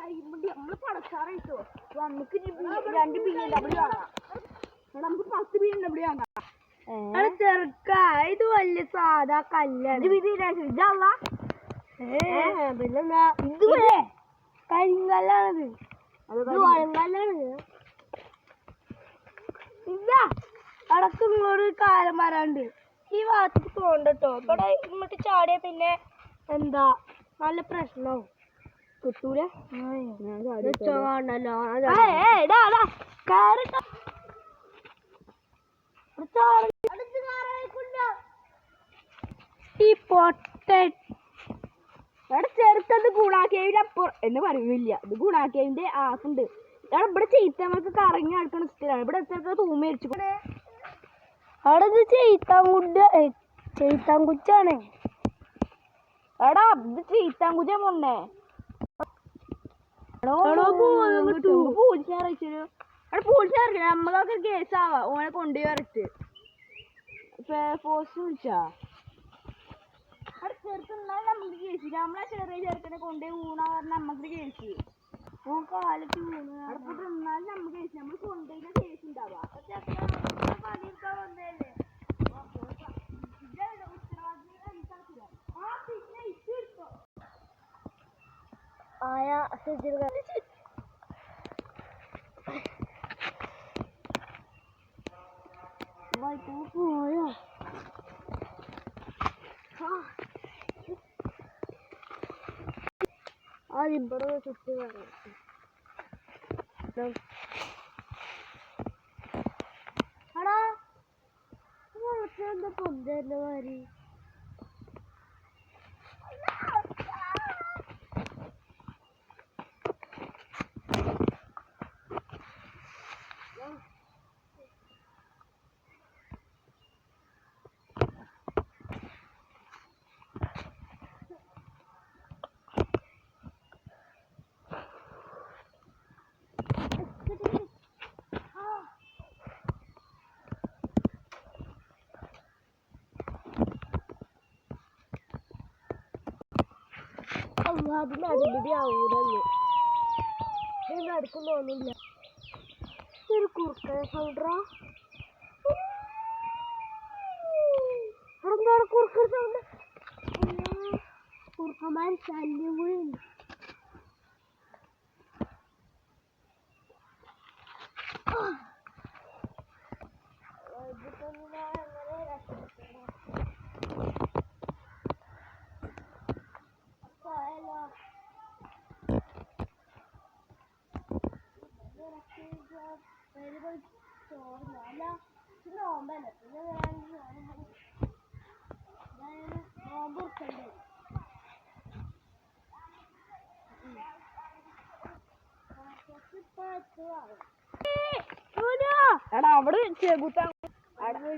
നമ്മൾ പണക്കാരായിട്ടോ നമുക്ക് രണ്ട് ബി എം ഡബ്ല്യൂ വാങ്ങാം. എടാ, നമുക്ക് പത്ത് ബി എം ഡബ്ല്യൂ വാങ്ങാം. ചെറുക്ക ഇത് വലിയ സാധാ കല്ലാണ്. ഇതല്ല. പിന്നെന്താ? ഇത് കരിങ്കല്ലാണത്. ഇത് വഴങ്കല്ലാണ് ഇല്ല അടക്ക് നിങ്ങളോട് ഒരു കാലം വരാണ്ട് ഈ ഭാഗത്തേക്ക് പോകണ്ടട്ടോ ഇവിടെ ഇങ്ങോട്ട് ചാടിയ പിന്നെ എന്താ? നല്ല പ്രശ്നമാവും. കിട്ടൂല ഈ പൊട്ടൻ. ഇവിടെ ചെറുത്തത് ഗുണാക്കേവിന്റെ അപ്പുറം. എന്ന് പറയുന്നില്ല. ഇത് ഗുണാക്കേവിന്റെ ആസുണ്ട്. ഉണ്ട് ഇവിടെ ഇവിടെ ചെയ്ത്തമ്മക്ക് കറങ്ങി നടക്കണ സ്ഥിരമാണ് ഇവിടെ എത്ര തൂമി അടിച്ചു അവിടെ ഇത് ചെയ്ത്താങ്കുണ്ട് ചെയ്ത്താങ്കുച്ചാണ് എടാ ഇത് ചീത്താങ്കുച്ച മുന്നേ നമ്മളൊക്കെ കേസാവാ ഓനെ കൊണ്ടുപോയി വരച്ച് ഫോഴ്സ് വിളിച്ചാ. അവിടെ ചെറുക്കുന്നാലും നമുക്ക് കേസ് നമ്മളെ ചെറിയ ചെറുക്കനെ കൊണ്ടുപോയി ഊണാ പറഞ്ഞ നമുക്ക് കേസ് ഓൻ കാലത്ത് ഊണ് അവിടെ തിന്നാലും നമുക്ക് കേസ് നമ്മൾ കൊണ്ടുപോയി കേസ് ഉണ്ടാവാ പണിയെടുക്കാൻ വന്നതല്ലേ? ആയ പോയോ ആദ്യം ഇവിടെ ചുറ്റി വരാം എടാ എന്താ Allah bunlar da bir avlanıyor. என்ன இருக்குன்னு ஒன்றும் இல்லை இருக்கு இருக்க சொல்கிறா இருந்தாலும் குறுக்கிறது வந்து குறுக்க மாதிரி தள்ளி விழுந்து എടാ അവിടെ ചെകുത്താൻ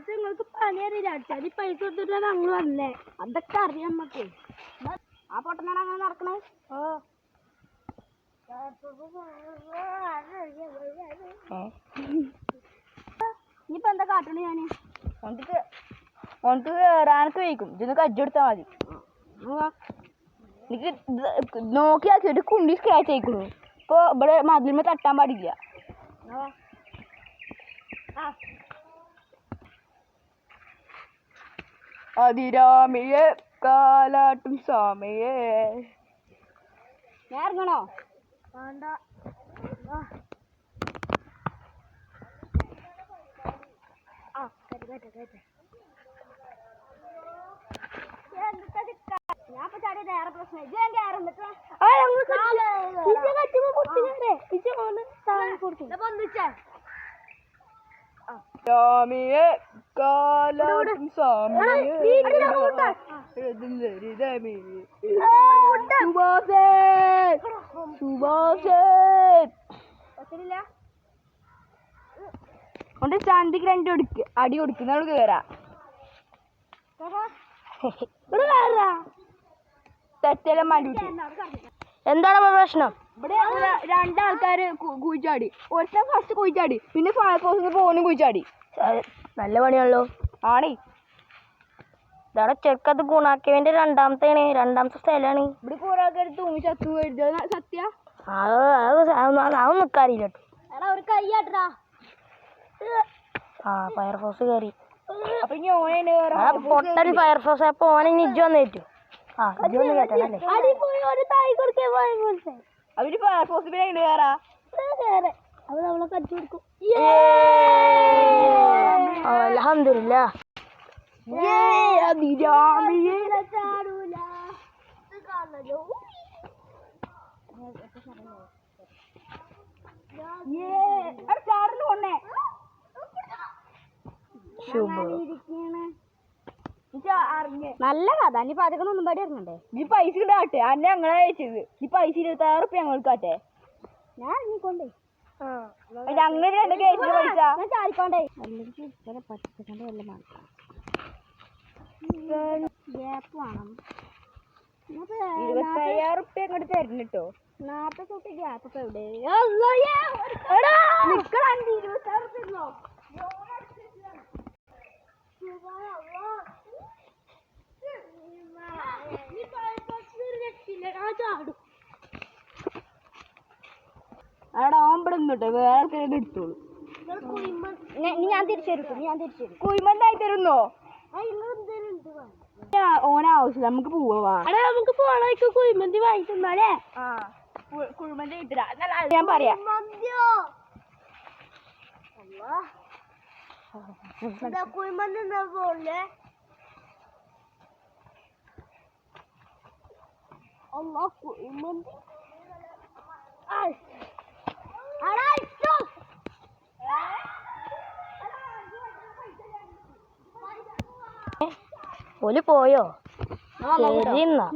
നിങ്ങൾക്ക് പണി അറിയില്ല അടിച്ചാൽ പൈസ കൊടുത്തിട്ടാണ് ഞങ്ങൾ വന്നേ. അതൊക്കെ അറിയാം നമ്മക്ക്. ആ പൊട്ടനാണ് അങ്ങനെ നടക്കണേ? ഓ. ഇനിയിപ്പോ എന്താ കാട്ടണ ഞാൻ? ഓനക്ക് ഓനക്ക് റാനക്ക് വയ്ക്കും ഇതൊന്ന് കജ്ജെടുത്താ മതി. എനിക്ക് നോക്കിയാക്കി ഒരു കുണ്ടി സ്ക്രാച്ച് ആയിക്കണു. ഇപ്പൊ ഇവിടെ മതിലുമ്മ തട്ടാൻ പാടില്ല. അതിരാമിയെ കാലാട്ടും സ്വാമിയേ. ഞാൻ ഇറങ്ങണോ? വേണ്ട. ആ. കയറ്റി കയറ്റി കയറ്റി സ്വാമിയെ കാലാട്ടും സ്വാമിയേ കൊണ്ട് ചാന്തിക്ക് രണ്ട് കൊടുക്ക് അടി കൊടുക്കുന്നവൾ കേറാ. ഇവിടെ കയറാ തെറ്റെല്ലാം മടിയിട്ട് എന്താണ് പ്രശ്നം? ഇവിടെ രണ്ടാൾക്കാര് കുഴിച്ചാടി. ഒരുത്തൻ ഫസ്റ്റ് കുഴിച്ചാടി. പിന്നെ ഫയർഫോഴ്സിന് പോനും കുഴിച്ചാടി. നല്ല പണിയാണല്ലോ. ആണേ. ഇതാണ് ചെറുക്കത് ഗുണാക്കിയവന്റെ രണ്ടാമത്തെയാണ് രണ്ടാമത്തെ സ്ഥലമാണ് ഇവിടെ കുറെ ആൾക്കാർ തൂങ്ങി ചത്തു എഴുതിയത് സത്യ? അത് അത് നിൽക്കാറില്ല ആ ഫയർഫോഴ്സ് കയറി പൊട്ടൽ ഫയർഫോഴ്സ് അപ്പൊ ഓനെ വന്നേറ്റു ആ വന്ന് കേട്ടല്ലേ അവർ ഫയർഫോഴ്സ് പിന്നെ കടിച്ചു കൊടുക്കും. അലഹമില്ല ചാടൂല കൊണ്ടേ നല്ല കഥ. നീ പതക്കണം ഒന്നും പാടി ഇറങ്ങണ്ടേ? നീ പൈസ ഇടാട്ടെ. അന്നെ ഞങ്ങളെ അയച്ചത്. നീ പൈസ ഇരുപത്താറ് ഞങ്ങൾക്ക് ആട്ടെ. ഞാൻ ഇറങ്ങിക്കൊണ്ടേ. ഞങ്ങൾ രണ്ട് പൈസ ഞാൻ ചാടിക്കോണ്ടേ. പറ്റിക്കൊണ്ട് വല്ല ഗ്യാപ്പ് വേണം. ഇരുപത്തയ്യായിരം റുപ്യ അങ്ങോട്ട് തരണം കേട്ടോ ഗ്യാപ്പ് എവിടെ ഇരുപത്താറ് നിന്നോട്ടെ വേറെ ആൾക്കാരെ എടുത്തോളൂ. ഞാൻ തിരിച്ചു ഞാൻ തിരിച്ചു കുഴിമന്തായി തരുന്നോ? ഓനാവശ്യം നമുക്ക് പോവാ നമുക്ക് പോണ? കുഴിമന്തി വാങ്ങി തിന്നാലേ കുഴിമന്തി കിട്ടില്ല ഞാൻ പറയാ. കുഴിമന്തി പോലെ Allah കുഴിമന്തി? ഓൽ പോയോ? ശരി എന്നാ.